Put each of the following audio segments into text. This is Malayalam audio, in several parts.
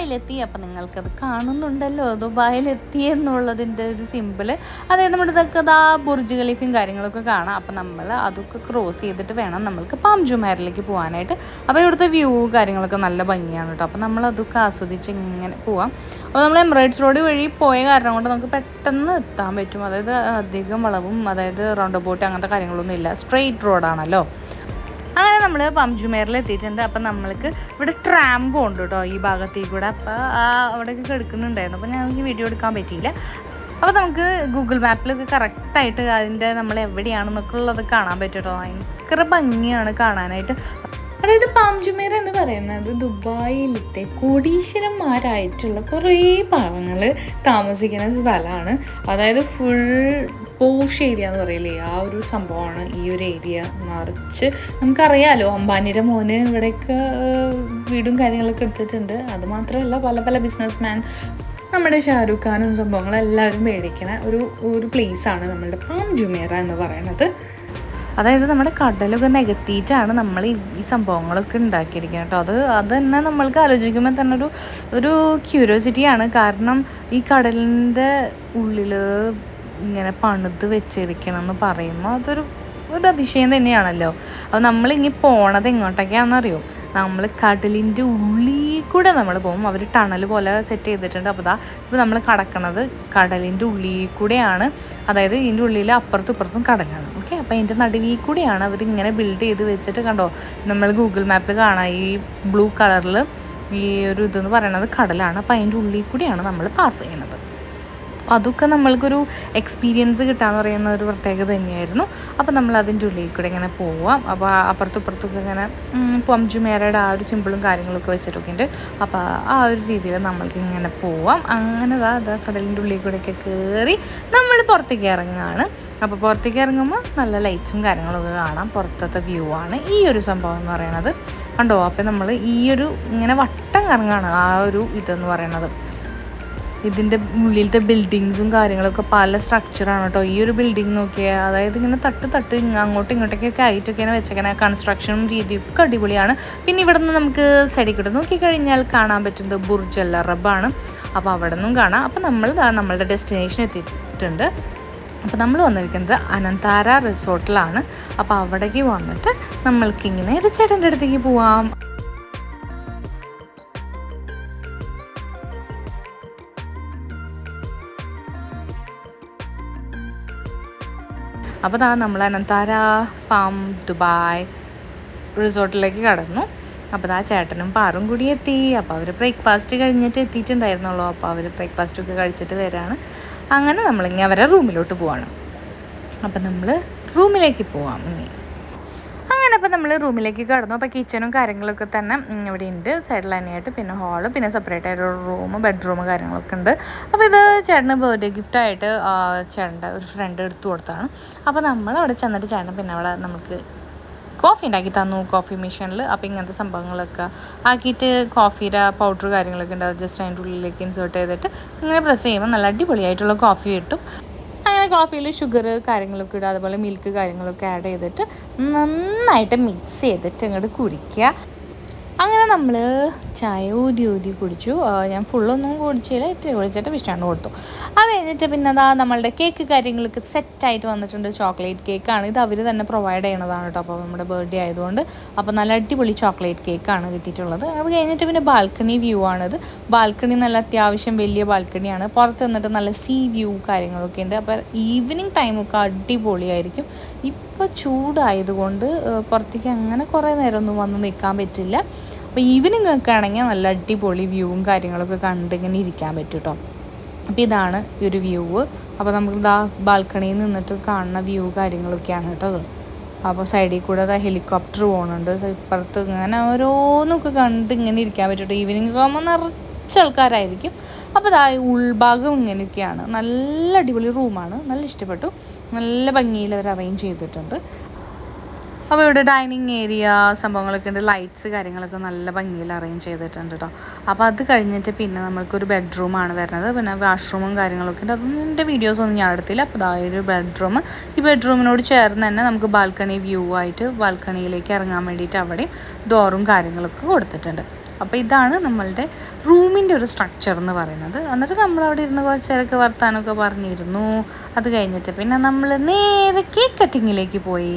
ദുബായിലെത്തി അപ്പം നിങ്ങൾക്കത് കാണുന്നുണ്ടല്ലോ. ദുബായിലെത്തി എന്നുള്ളതിന്റെ ഒരു സിമ്പിൾ അതായത് നമ്മുടെ ഇതൊക്കെ ബുർജ് ഖലീഫയും കാര്യങ്ങളൊക്കെ കാണാം. അപ്പം നമ്മൾ അതൊക്കെ ക്രോസ് ചെയ്തിട്ട് വേണം നമ്മൾക്ക് പാം ജുമാരിലേക്ക് പോകാനായിട്ട് അപ്പോൾ ഇവിടുത്തെ വ്യൂ കാര്യങ്ങളൊക്കെ നല്ല ഭംഗിയാണ് കേട്ടോ അപ്പോൾ നമ്മൾ അതൊക്കെ ആസ്വദിച്ച് ഇങ്ങനെ പോവാം. അപ്പോൾ നമ്മൾ എമിറേറ്റ്സ് റോഡ് വഴി പോയ കാരണം കൊണ്ട് നമുക്ക് പെട്ടെന്ന് എത്താൻ പറ്റും. അതായത് അധികം വളവും അതായത് റൗണ്ട് ബോട്ട് അങ്ങനത്തെ കാര്യങ്ങളൊന്നും ഇല്ല. സ്ട്രെയിറ്റ് റോഡാണല്ലോ അങ്ങനെ നമ്മൾ പംജുമേറിൽ എത്തിയിട്ടുണ്ട് അപ്പം നമ്മൾക്ക് ഇവിടെ ട്രാമ്പ് ഉണ്ട് കേട്ടോ ഈ ഭാഗത്തേക്ക് കൂടെ അപ്പോൾ ആ അവിടെയൊക്കെ കിടക്കുന്നുണ്ടായിരുന്നു. അപ്പോൾ ഞങ്ങൾക്ക് വീഡിയോ എടുക്കാൻ പറ്റിയില്ല. അപ്പോൾ നമുക്ക് ഗൂഗിൾ മാപ്പിലൊക്കെ കറക്റ്റായിട്ട് അതിന്റെ നമ്മൾ എവിടെയാണെന്നൊക്കെ ഉള്ളത് കാണാൻ പറ്റും കേട്ടോ ഭയങ്കര ഭംഗിയാണ് കാണാനായിട്ട്. അതായത് പാംജുമേർ എന്ന് പറയുന്നത് ദുബായിലത്തെ കോടീശ്വരന്മാരായിട്ടുള്ള കുറേ പാവങ്ങൾ താമസിക്കുന്ന സ്ഥലമാണ്. അതായത് ഫുൾ പോഷ് ഏരിയ എന്ന് പറയില്ലേ? ആ ഒരു സംഭവമാണ് ഈ ഒരു ഏരിയ നിറച്ച്. നമുക്കറിയാലോ അംബാനിയുടെ മോന് ഇവിടെയൊക്കെ വീടും കാര്യങ്ങളൊക്കെ എടുത്തിട്ടുണ്ട്. അത് മാത്രമല്ല പല പല ബിസിനസ് മാൻ നമ്മുടെ ഷാരൂഖ് ഖാനും സംഭവങ്ങളും എല്ലാവരും മേടിക്കണ ഒരു ഒരു പ്ലേസാണ് നമ്മളുടെ പാം ജുമേറ എന്ന് പറയുന്നത് അതായത് നമ്മുടെ കടലൊക്കെ നികത്തിയിട്ടാണ് നമ്മൾ ഈ സംഭവങ്ങളൊക്കെ ഉണ്ടാക്കിയിരിക്കുന്നത് കേട്ടോ. അത് അത് തന്നെ നമ്മൾക്ക് ആലോചിക്കുമ്പോൾ തന്നെ ഒരു ഒരു ക്യൂരിയോസിറ്റിയാണ് കാരണം ഈ കടലിന്റെ ഉള്ളിൽ ഇങ്ങനെ പണിത് വെച്ചിരിക്കണം എന്ന് പറയുമ്പോൾ അതൊരു ഒരു അതിശയം തന്നെയാണല്ലോ. അപ്പോൾ നമ്മളിങ്ങി പോണത് എങ്ങോട്ടൊക്കെയാണെന്നറിയോ? നമ്മൾ കടലിന്റെ ഉള്ളിൽ കൂടെ നമ്മൾ പോകും. അവർ ടണൽ പോലെ സെറ്റ് ചെയ്തിട്ടുണ്ട്. അപ്പോൾ ദാ ഇപ്പോൾ നമ്മൾ കടക്കണത് കടലിന്റെ ഉള്ളിൽ കൂടെയാണ് അതായത് ഇതിന്റെ ഉള്ളിൽ അപ്പുറത്തും ഇപ്പുറത്തും കടലാണ്. ഓക്കെ അപ്പോൾ അതിന്റെ നടുവിൽ കൂടെയാണ് അവർ ഇങ്ങനെ ബിൽഡ് ചെയ്ത് വെച്ചിട്ട് കണ്ടോ? നമ്മൾ ഗൂഗിൾ മാപ്പിൽ കാണാം. ഈ ബ്ലൂ കളറിൽ ഈ ഒരു ഇതെന്ന് പറയണത് കടലാണ്. അപ്പോൾ അതിന്റെ ഉള്ളിൽ കൂടെയാണ് നമ്മൾ പാസ് ചെയ്യുന്നത് അപ്പോൾ അതൊക്കെ നമ്മൾക്കൊരു എക്സ്പീരിയൻസ് കിട്ടാന്ന് പറയുന്ന ഒരു പ്രത്യേകത തന്നെയായിരുന്നു. അപ്പോൾ നമ്മൾ അതിന്റെ ഉള്ളിൽ കൂടെ ഇങ്ങനെ പോവാം. അപ്പോൾ അപ്പുറത്തും ഇപ്പുറത്തൊക്കെ ഇങ്ങനെ പൊംജുമേരയുടെ ആ ഒരു സിമ്പിളും കാര്യങ്ങളൊക്കെ വെച്ചിട്ടൊക്കെ ഉണ്ട് അപ്പോൾ ആ ഒരു രീതിയിൽ നമ്മൾക്ക് ഇങ്ങനെ പോവാം. അങ്ങനെ അതാ ദാ കടലിന്റെ ഉള്ളിൽ കൂടെയൊക്കെ കയറി നമ്മൾ പുറത്തേക്ക് ഇറങ്ങുകയാണ് അപ്പോൾ പുറത്തേക്ക് ഇറങ്ങുമ്പോൾ നല്ല ലൈറ്റ്സും കാര്യങ്ങളൊക്കെ കാണാം. പുറത്തത്തെ വ്യൂ ആണ് ഈ ഒരു സംഭവം എന്ന് പറയുന്നത്. കണ്ടോ? അപ്പോൾ നമ്മൾ ഈ ഒരു ഇങ്ങനെ വട്ടം കറങ്ങാണ് ആ ഒരു ഇതെന്ന് പറയുന്നത്. ഇതിന്റെ ഉള്ളിലത്തെ ബിൽഡിങ്സും കാര്യങ്ങളൊക്കെ പല സ്ട്രക്ചറാണ് കേട്ടോ. ഈ ഒരു ബിൽഡിംഗ് നോക്കിയാൽ അതായത് ഇങ്ങനെ തട്ട് തട്ട് അങ്ങോട്ടും ഇങ്ങോട്ടൊക്കെ ആയിട്ടൊക്കെയാണ് വെച്ചേക്കണേ. കൺസ്ട്രക്ഷനും രീതിയൊക്കെ അടിപൊളിയാണ്. പിന്നെ ഇവിടെ നിന്ന് നമുക്ക് സൈഡിൽ കൂടെ നോക്കിക്കഴിഞ്ഞാൽ കാണാൻ പറ്റുന്നത് ബുർജ് അൽ അറബാണ് അപ്പോൾ അവിടെ നിന്നും കാണാം. അപ്പോൾ നമ്മൾ നമ്മളുടെ ഡെസ്റ്റിനേഷൻ എത്തിയിട്ടുണ്ട്. അപ്പോൾ നമ്മൾ വന്നിരിക്കുന്നത് അനന്താര റിസോർട്ടിലാണ് അപ്പോൾ അവിടേക്ക് വന്നിട്ട് നമ്മൾക്കിങ്ങനെ ചേട്ടന്റെ അടുത്തേക്ക് പോവാം. അപ്പോൾ ദാ നമ്മൾ അനന്താര പാം ദുബായ് റിസോർട്ടിലേക്ക് കടന്നു. അപ്പോൾ ആ ചേട്ടനും പാറും കൂടി എത്തി. അപ്പോൾ അവർ ബ്രേക്ക്ഫാസ്റ്റ് കഴിഞ്ഞിട്ട് എത്തിയിട്ടുണ്ടായിരുന്നുള്ളൂ അപ്പോൾ അവർ ബ്രേക്ക്ഫാസ്റ്റൊക്കെ കഴിച്ചിട്ട് വരാണ്. അങ്ങനെ നമ്മളിങ്ങനെ അവരെ റൂമിലോട്ട് പോവാണ്. അപ്പം നമ്മൾ റൂമിലേക്ക് പോവാം. ഇനി അപ്പോൾ നമ്മൾ റൂമിലേക്ക് കടന്നു. അപ്പോൾ കിച്ചണും കാര്യങ്ങളൊക്കെ തന്നെ ഇവിടെ ഉണ്ട്. സൈഡിൽ തന്നെയായിട്ട് പിന്നെ ഹാൾ പിന്നെ സെപ്പറേറ്റ് ആയിട്ട് റൂം ബെഡ്റൂം കാര്യങ്ങളൊക്കെ ഉണ്ട്. അപ്പോൾ ഇത് ചേട്ടന് ബർത്ത്ഡേ ഗിഫ്റ്റായിട്ട് ചേട്ടന്റെ ഒരു ഫ്രണ്ട് എടുത്തു കൊടുത്താണ്. അപ്പോൾ നമ്മൾ അവിടെ ചെന്നിട്ട് ചേട്ടൻ പിന്നെ അവിടെ നമുക്ക് കോഫി ഉണ്ടാക്കി തന്നു കോഫി മെഷീനിൽ അപ്പോൾ ഇങ്ങനത്തെ സംഭവങ്ങളൊക്കെ ആക്കിയിട്ട് കോഫിയുടെ പൗഡർ കാര്യങ്ങളൊക്കെ ഉണ്ട്. അത് ജസ്റ്റ് അതിന്റെ ഉള്ളിലേക്ക് ഇൻസേർട്ട് ചെയ്തിട്ട് ഇങ്ങനെ പ്രസ് ചെയ്യുമ്പോൾ നല്ല അടിപൊളിയായിട്ടുള്ള കോഫി കിട്ടും. അങ്ങനെ കോഫിയിൽ ഷുഗർ കാര്യങ്ങളൊക്കെ ഇടുക അതുപോലെ മിൽക്ക് കാര്യങ്ങളൊക്കെ ആഡ് ചെയ്തിട്ട് നന്നായിട്ട് മിക്സ് ചെയ്തിട്ട് അങ്ങോട്ട് കുടിക്കുക. അങ്ങനെ നമ്മൾ ചായ ഊതി ഊതി കുടിച്ചു. ഞാൻ ഫുള്ളൊന്നും കുടിച്ചില്ല ഇത്തിരി കുടിച്ചിട്ട് വിഷ്ണു കൊടുത്തു. അത് കഴിഞ്ഞിട്ട് പിന്നെ അതാ നമ്മളുടെ കേക്ക് കാര്യങ്ങളൊക്കെ സെറ്റായിട്ട് വന്നിട്ടുണ്ട് ചോക്ലേറ്റ് കേക്കാണ് ഇത് അവർ തന്നെ പ്രൊവൈഡ് ചെയ്യണതാണ് കേട്ടോ അപ്പോൾ നമ്മുടെ ബർത്ത്ഡേ ആയതുകൊണ്ട് അപ്പോൾ നല്ല അടിപൊളി ചോക്ലേറ്റ് കേക്കാണ് കിട്ടിയിട്ടുള്ളത്. അത് കഴിഞ്ഞിട്ട് പിന്നെ ബാൽക്കണി വ്യൂ ആണിത്. ബാൽക്കണി നല്ല അത്യാവശ്യം വലിയ ബാൽക്കണിയാണ് പുറത്ത് നിന്നിട്ട് നല്ല സീ വ്യൂ കാര്യങ്ങളൊക്കെ ഉണ്ട്. അപ്പോൾ ഈവനിങ് ടൈമൊക്കെ അടിപൊളിയായിരിക്കും. ഇപ്പോൾ ചൂടായതുകൊണ്ട് പുറത്തേക്ക് അങ്ങനെ കുറേ നേരമൊന്നും വന്ന് നിൽക്കാൻ പറ്റില്ല. അപ്പോൾ ഈവനിങ് ഒക്കെ ആണെങ്കിൽ നല്ല അടിപൊളി വ്യൂവും കാര്യങ്ങളൊക്കെ കണ്ട് ഇങ്ങനെ ഇരിക്കാൻ പറ്റും കേട്ടോ അപ്പോൾ ഇതാണ് ഈ ഒരു വ്യൂ അപ്പോൾ നമുക്ക് ഇതാ ബാൽക്കണിയിൽ നിന്നിട്ട് കാണുന്ന വ്യൂ കാര്യങ്ങളൊക്കെയാണ് കേട്ടോ അത്. അപ്പോൾ സൈഡിൽ കൂടെ അതാ ഹെലികോപ്റ്റർ പോകുന്നുണ്ട് ഇപ്പുറത്ത് ഇങ്ങനെ ഓരോന്നൊക്കെ കണ്ട് ഇങ്ങനെ ഇരിക്കാൻ പറ്റും ഈവനിങ് ആകുമ്പോൾ നിറച്ച് ആൾക്കാരായിരിക്കും. അപ്പോൾ ഇതാ ഉൾഭാഗം ഇങ്ങനെയൊക്കെയാണ്. നല്ല അടിപൊളി റൂമാണ് നല്ല ഇഷ്ടപ്പെട്ടു. നല്ല ഭംഗിയിൽ അവർ അറേഞ്ച് ചെയ്തിട്ടുണ്ട്. അപ്പോൾ ഇവിടെ ഡൈനിങ് ഏരിയ സംഭവങ്ങളൊക്കെ ഉണ്ട്. ലൈറ്റ്സ് കാര്യങ്ങളൊക്കെ നല്ല ഭംഗിയിൽ അറേഞ്ച് ചെയ്തിട്ടുണ്ട് കേട്ടോ അപ്പോൾ അത് കഴിഞ്ഞിട്ട് പിന്നെ നമ്മൾക്കൊരു ബെഡ്റൂമാണ് വരുന്നത്. പിന്നെ വാഷ്റൂമും കാര്യങ്ങളൊക്കെ ഉണ്ട്. അതൊന്നും എന്റെ വീഡിയോസ് ഒന്നും ഞാൻ എടുത്തില്ല. അപ്പോൾ ഒരു ബെഡ്റൂം ഈ ബെഡ്റൂമിനോട് ചേർന്ന് തന്നെ നമുക്ക് ബാൽക്കണി വ്യൂ ആയിട്ട് ബാൽക്കണിയിലേക്ക് ഇറങ്ങാൻ വേണ്ടിയിട്ട് അവിടെ ഡോറും കാര്യങ്ങളൊക്കെ കൊടുത്തിട്ടുണ്ട്. അപ്പോൾ ഇതാണ് നമ്മളുടെ റൂമിന്റെ ഒരു സ്ട്രക്ചർ എന്ന് പറയുന്നത്. എന്നിട്ട് നമ്മൾ അവിടെ ഇരുന്ന് കുറച്ചേരൊക്കെ വർത്താനമൊക്കെ പറഞ്ഞിരുന്നു. അത് കഴിഞ്ഞിട്ട് പിന്നെ നമ്മൾ നേരെ കേക്ക് കട്ടിങ്ങിലേക്ക് പോയി.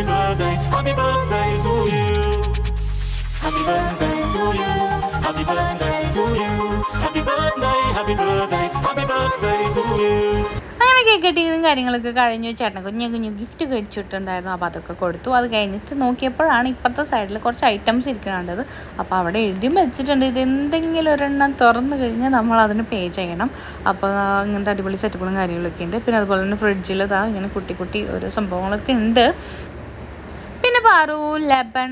happy birthday, happy birthday to you. Happy birthday to you. Happy birthday to you. Happy birthday, happy birthday, happy birthday to you. കാര്യങ്ങളൊക്കെ കഴിഞ്ഞു ചേട്ടൻ കുഞ്ഞു കുഞ്ഞു ഗിഫ്റ്റ് കഴിച്ചിട്ടുണ്ടായിരുന്നു അപ്പോൾ അതൊക്കെ കൊടുത്തു അത് കഴിഞ്ഞിട്ട് നോക്കിയപ്പോഴാണ് ഇപ്പുറത്തെ സൈഡിൽ കുറച്ച് ഐറ്റംസ് ഇരിക്കുന്നുണ്ടത് അപ്പോൾ അവിടെ എഴുതിയും വെച്ചിട്ടുണ്ട് ഇത് എന്തെങ്കിലും ഒരെണ്ണം തുറന്നു കഴിഞ്ഞാൽ നമ്മൾ അതിന് പേ ചെയ്യണം അപ്പോൾ ഇങ്ങനത്തെ അടിപൊളി സെറ്റപ്പുകളും കാര്യങ്ങളൊക്കെ ഉണ്ട് പിന്നെ അതുപോലെ തന്നെ ഫ്രിഡ്ജിൽ ഇതാ ഇങ്ങനെ കുട്ടി കുട്ടി ഓരോ സംഭവങ്ങളൊക്കെ ഉണ്ട് പിന്നെ പാറു ലെബൺ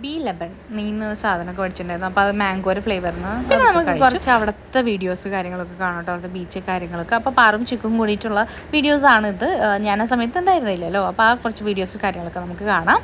ബി ലെബൺ നീന്ന് സാധനമൊക്കെ മേടിച്ചിട്ടുണ്ടായിരുന്നു. അപ്പോൾ അത് മാംഗോയുടെ ഫ്ലേവറിന് പിന്നെ നമുക്ക് കുറച്ച് അവിടുത്തെ വീഡിയോസ് കാര്യങ്ങളൊക്കെ കാണാം കേട്ടോ. അവിടുത്തെ ബീച്ച് കാര്യങ്ങളൊക്കെ. അപ്പോൾ പാറും ചിക്കും കൂടിയിട്ടുള്ള വീഡിയോസ് ആണ് ഇത് ഞാൻ ആ സമയത്ത് ഉണ്ടായിരുന്നില്ലല്ലോ അപ്പോൾ ആ കുറച്ച് വീഡിയോസ് കാര്യങ്ങളൊക്കെ നമുക്ക് കാണാം.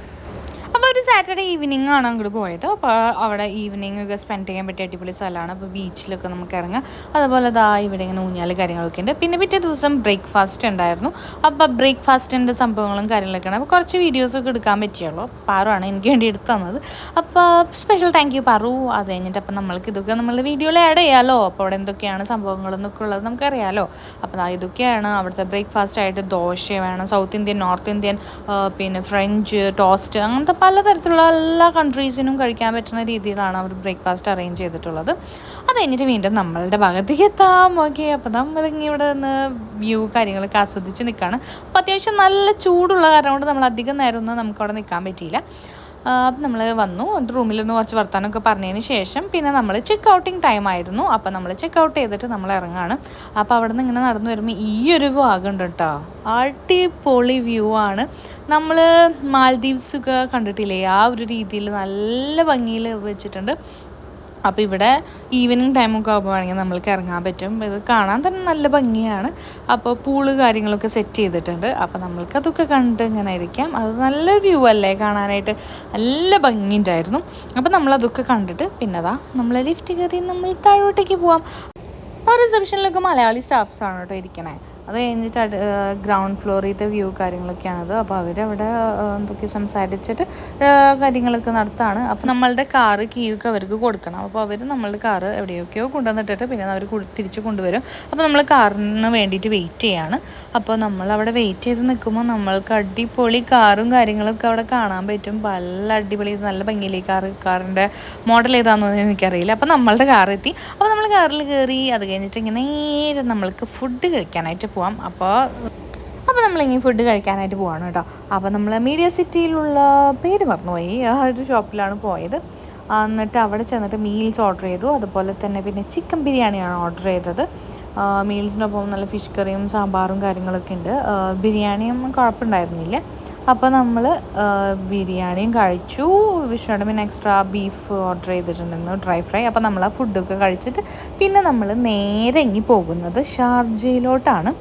സാറ്റർഡേ ഈവനിങ് ആണ് അങ്ങോട്ട് പോയത്. അപ്പോൾ അവിടെ ഈവനിങ് ഒക്കെ സ്പെൻഡ് ചെയ്യാൻ പറ്റിയ അടിപൊളി സ്ഥലമാണ്. അപ്പോൾ ബീച്ചിലൊക്കെ നമുക്ക് ഇറങ്ങാം. അതുപോലെ ദാ ഇവിടെ ഇങ്ങനെ ഊഞ്ഞാൽ കാര്യങ്ങളൊക്കെ ഉണ്ട്. പിന്നെ പിറ്റേ ദിവസം ബ്രേക്ക്ഫാസ്റ്റ് ഉണ്ടായിരുന്നു. അപ്പോൾ ബ്രേക്ക്ഫാസ്റ്റിന്റെ സംഭവങ്ങളും കാര്യങ്ങളൊക്കെ കാര്യങ്ങളൊക്കെയാണ്. അപ്പോൾ കുറച്ച് വീഡിയോസൊക്കെ എടുക്കാൻ പറ്റിയുള്ളൂ. പാറുവാണ് എനിക്ക് വേണ്ടി എടുത്തു തന്നത്. അപ്പോൾ സ്പെഷ്യൽ താങ്ക് യു പാറു. അത് കഴിഞ്ഞിട്ട് അപ്പോൾ നമ്മൾക്ക് ഇതൊക്കെ നമ്മളുടെ വീഡിയോയിൽ ആഡ് ചെയ്യാമല്ലോ അപ്പോൾ അവിടെ എന്തൊക്കെയാണ് സംഭവങ്ങളെന്നൊക്കെ ഉള്ളത് നമുക്കറിയാമല്ലോ അപ്പോൾ ഇതൊക്കെയാണ് അവിടുത്തെ ബ്രേക്ക്ഫാസ്റ്റ് ആയിട്ട് ദോശ വേണം സൗത്ത് ഇന്ത്യൻ നോർത്ത് ഇന്ത്യൻ പിന്നെ ഫ്രഞ്ച് ടോസ്റ്റ് അങ്ങനത്തെ പലതരത്തിലുള്ള എല്ലാ കൺട്രീസിനും കഴിക്കാൻ പറ്റുന്ന രീതിയിലാണ് അവർ ബ്രേക്ക്ഫാസ്റ്റ് അറേഞ്ച് ചെയ്തിട്ടുള്ളത്. അത് കഴിഞ്ഞിട്ട് വീണ്ടും നമ്മളുടെ ഭാഗത്തേക്ക് എത്താം. ഓക്കെ അപ്പോൾ നമ്മളിങ്ങനെ ഇവിടെ നിന്ന് വ്യൂ കാര്യങ്ങളൊക്കെ ആസ്വദിച്ച് നിൽക്കുകയാണ് അപ്പോൾ അത്യാവശ്യം നല്ല ചൂടുള്ള കാരണം കൊണ്ട് നമ്മൾ അധികം നേരം ഒന്നും നമുക്ക് അവിടെ നിൽക്കാൻ പറ്റിയില്ല. നമ്മൾ വന്നു. റൂമിൽ നിന്ന് കുറച്ച് വർത്താനമൊക്കെ പറഞ്ഞതിന് ശേഷം പിന്നെ നമ്മൾ ചെക്ക് ഔട്ടിങ് ടൈം ആയിരുന്നു. അപ്പോൾ നമ്മൾ ചെക്ക് ഔട്ട് ചെയ്തിട്ട് നമ്മൾ ഇറങ്ങാണ്. അപ്പോൾ അവിടെ നിന്ന് ഇങ്ങനെ നടന്നു വരുമ്പോൾ ഈ ഒരു ഭാഗമുണ്ട് കേട്ടോ അടിപൊളി വ്യൂ ആണ്. നമ്മൾ മാൽദീവ്സ് കണ്ടിട്ടില്ലേ? ആ ഒരു രീതിയിൽ നല്ല ഭംഗിയിൽ വെച്ചിട്ടുണ്ട്. അപ്പോൾ ഇവിടെ ഈവനിങ് ടൈമൊക്കെ ആകുമ്പോഴാണെങ്കിൽ നമ്മൾക്ക് ഇറങ്ങാൻ പറ്റും. ഇത് കാണാൻ തന്നെ നല്ല ഭംഗിയാണ്. അപ്പോൾ പൂൾ കാര്യങ്ങളൊക്കെ സെറ്റ് ചെയ്തിട്ടുണ്ട്. അപ്പോൾ നമ്മൾക്ക് അതൊക്കെ കണ്ട് ഇങ്ങനെ ഇരിക്കാം. അത് നല്ല വ്യൂ അല്ലേ കാണാനായിട്ട്? നല്ല ഭംഗിയുണ്ടായിരുന്നു അപ്പോൾ നമ്മളതൊക്കെ കണ്ടിട്ട് പിന്നെ അതാ നമ്മൾ ലിഫ്റ്റ് കയറി നമ്മൾ താഴോട്ടേക്ക് പോവാം. ആ റിസപ്ഷനിലൊക്കെ മലയാളി സ്റ്റാഫ്സാണ് കേട്ടോ ഇരിക്കണേ. അത് കഴിഞ്ഞിട്ട് ഗ്രൗണ്ട് ഫ്ലോറിലത്തെ വ്യൂ കാര്യങ്ങളൊക്കെയാണത്. അപ്പോൾ അവരവിടെ എന്തൊക്കെയോ എന്തൊക്കെ സംസാരിച്ചിട്ട് കാര്യങ്ങളൊക്കെ നടത്താണ്. അപ്പോൾ നമ്മളുടെ കാറ് കീവൊക്കെ അവർക്ക് കൊടുക്കണം. അപ്പോൾ അവർ നമ്മളുടെ കാറ് എവിടെയൊക്കെയോ കൊണ്ടുവന്നിട്ടിട്ട് പിന്നെ അവർ തിരിച്ച് കൊണ്ടുവരും. അപ്പോൾ നമ്മൾ കാറിന് വേണ്ടിയിട്ട് വെയിറ്റ് ചെയ്യാണ്. അപ്പോൾ നമ്മൾ അവിടെ വെയിറ്റ് ചെയ്ത് നിൽക്കുമ്പോൾ നമ്മൾക്ക് അടിപൊളി കാറും കാര്യങ്ങളൊക്കെ അവിടെ കാണാൻ പറ്റും. നല്ല അടിപൊളി നല്ല ഭംഗിയിലേ കാറ് കാറിന്റെ മോഡൽ ഏതാണെന്നൊന്നും എനിക്കറിയില്ല. അപ്പോൾ നമ്മളുടെ കാർ എത്തി. അപ്പോൾ നമ്മൾ കാറിൽ കയറി അത് കഴിഞ്ഞിട്ട് ഇങ്ങനെ നേരെ നമ്മൾക്ക് ഫുഡ് കഴിക്കാനായിട്ട് പോവാം. അപ്പോൾ അപ്പോൾ നമ്മളിങ്ങനെ ഫുഡ് കഴിക്കാനായിട്ട് പോവാണ് കേട്ടോ. അപ്പോൾ നമ്മൾ മീഡിയ സിറ്റിയിലുള്ള പേര് മറന്നുപോയി. ആ ഒരു ഷോപ്പിലാണ് പോയത്. എന്നിട്ട് അവിടെ ചെന്നിട്ട് മീൽസ് ഓർഡർ ചെയ്തു. അതുപോലെ തന്നെ പിന്നെ ചിക്കൻ ബിരിയാണിയാണ് ഓർഡർ ചെയ്തത്. മീൽസിനൊപ്പം നല്ല ഫിഷ് കറിയും സാമ്പാറും കാര്യങ്ങളൊക്കെ ഉണ്ട്. ബിരിയാണിയും കുഴപ്പമുണ്ടായിരുന്നില്ല. അപ്പോൾ നമ്മൾ ബിരിയാണിയും കഴിച്ചു. വിഷ്ണുവിടെ പിന്നെ എക്സ്ട്രാ ബീഫ് ഓർഡർ ചെയ്തിട്ടുണ്ടായിരുന്നു ഡ്രൈ ഫ്രൈ അപ്പോൾ നമ്മൾ ആ ഫുഡൊക്കെ കഴിച്ചിട്ട് പിന്നെ നമ്മൾ നേരെ ഇങ്ങി പോകുന്നത് ഷാർജയിലോട്ടാണ്.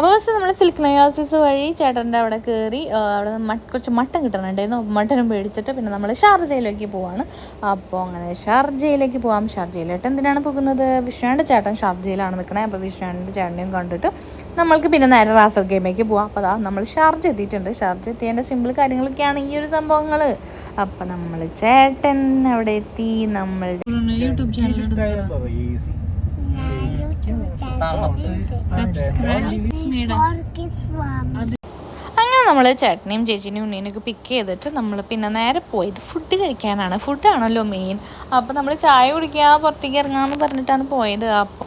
അപ്പോൾ ഫസ്റ്റ് നമ്മൾ സിൽക്ക് നയോസിസ് വഴി ചേട്ടന്റെ അവിടെ കയറി അവിടെ മട്ട് കുറച്ച് മട്ടൻ കിട്ടണുണ്ടായിരുന്നു. മട്ടനും മേടിച്ചിട്ട് പിന്നെ നമ്മൾ ഷാർജയിലേക്ക് പോവാണ്. അപ്പോൾ അങ്ങനെ ഷാർജയിലേക്ക് പോകാം ഷാർജയിലായിട്ട് എന്തിനാണ് പോകുന്നത്? വിഷ്ണുവിന്റെ ചേട്ടൻ ഷാർജയിലാണ് നിൽക്കണേ അപ്പോൾ വിഷ്ണുവിന്റെ ചേട്ടനെയും കണ്ടിട്ട് നമ്മൾക്ക് പിന്നെ നേരെ റാസൽ ഗെയിമേക്ക് പോവാം. അപ്പോൾ അതാ നമ്മൾ ഷാർജ് എത്തിയിട്ടുണ്ട്. ഷാർജ് എത്തിയതിന്റെ സിമ്പിൾ കാര്യങ്ങളൊക്കെയാണ് ഈ ഒരു സംഭവങ്ങൾ അപ്പോൾ നമ്മൾ ചേട്ടൻ അവിടെ എത്തി. നമ്മളുടെ യൂട്യൂബ് ചാനൽ അങ്ങനെ നമ്മൾ ചേട്ടനെയും ചേച്ചിനെയും ഉണ്ണീനൊക്കെ പിക്ക് ചെയ്തിട്ട് നമ്മൾ പിന്നെ നേരെ പോയത് ഫുഡ് കഴിക്കാനാണ്. ഫുഡാണല്ലോ മെയിൻ അപ്പോൾ നമ്മൾ ചായ കുടിക്കുക പുറത്തേക്ക് ഇറങ്ങാമെന്ന് പറഞ്ഞിട്ടാണ് പോയത്. അപ്പോൾ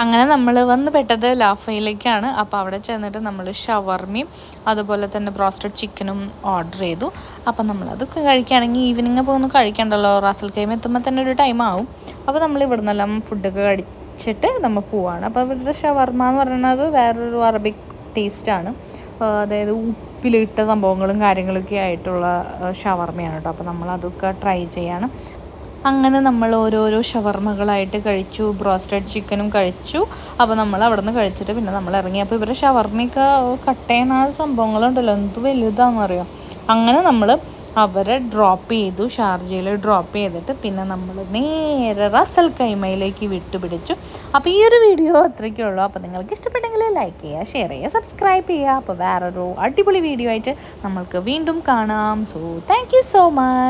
അങ്ങനെ നമ്മൾ വന്ന് പെട്ടത് ലാഫയിലേക്കാണ്. അപ്പോൾ അവിടെ ചെന്നിട്ട് നമ്മൾ ഷവർമയും അതുപോലെ തന്നെ ബ്രോസ്റ്റഡ് ചിക്കനും ഓർഡർ ചെയ്തു. അപ്പോൾ നമ്മളതൊക്കെ കഴിക്കുകയാണെങ്കിൽ ഈവനിങ് പോകുന്നു. കഴിക്കണ്ടല്ലോ. റാസൽ കൈമ എത്തുമ്പോൾ തന്നെ ഒരു ടൈം ആവും. അപ്പോൾ നമ്മൾ ഇവിടെ നിന്നെല്ലാം ഫുഡൊക്കെ കഴിച്ചിട്ട് നമ്മൾ പോവാണ്. അപ്പോൾ ഇവരുടെ ഷവർമ എന്ന് പറയുന്നത് വേറൊരു അറബിക് ടേസ്റ്റാണ് അതായത് ഉപ്പിലിട്ട സംഭവങ്ങളും കാര്യങ്ങളൊക്കെ ആയിട്ടുള്ള ഷവർമയാണ് കേട്ടോ. അപ്പോൾ നമ്മൾ അതൊക്കെ ട്രൈ ചെയ്യാണ്. അങ്ങനെ നമ്മൾ ഓരോരോ ഷവർമകളായിട്ട് കഴിച്ചു. ബ്രോസ്റ്റഡ് ചിക്കനും കഴിച്ചു. അപ്പോൾ നമ്മൾ അവിടെ നിന്ന് കഴിച്ചിട്ട് പിന്നെ നമ്മൾ ഇറങ്ങി. അപ്പോൾ ഇവരുടെ ഷവർമയൊക്കെ കട്ട് ചെയ്യണ സംഭവങ്ങളുണ്ടല്ലോ. എന്ത് വലുതാണെന്നറിയോ? അങ്ങനെ നമ്മൾ അവരെ ഡ്രോപ്പ് ചെയ്തു ഷാർജയിൽ ഡ്രോപ്പ് ചെയ്തിട്ട് പിന്നെ നമ്മൾ നേരെ റസൽ കൈമയിലേക്ക് വിട്ടുപിടിച്ചു. അപ്പോൾ ഈ ഒരു വീഡിയോ അത്രയ്ക്കേ ഉള്ളൂ. അപ്പോൾ നിങ്ങൾക്ക് ഇഷ്ടപ്പെട്ടെങ്കിൽ ലൈക്ക് ചെയ്യുക ഷെയർ ചെയ്യുക സബ്സ്ക്രൈബ് ചെയ്യുക. അപ്പോൾ വേറൊരു അടിപൊളി വീഡിയോ ആയിട്ട് നമ്മൾക്ക് വീണ്ടും കാണാം. So thank so much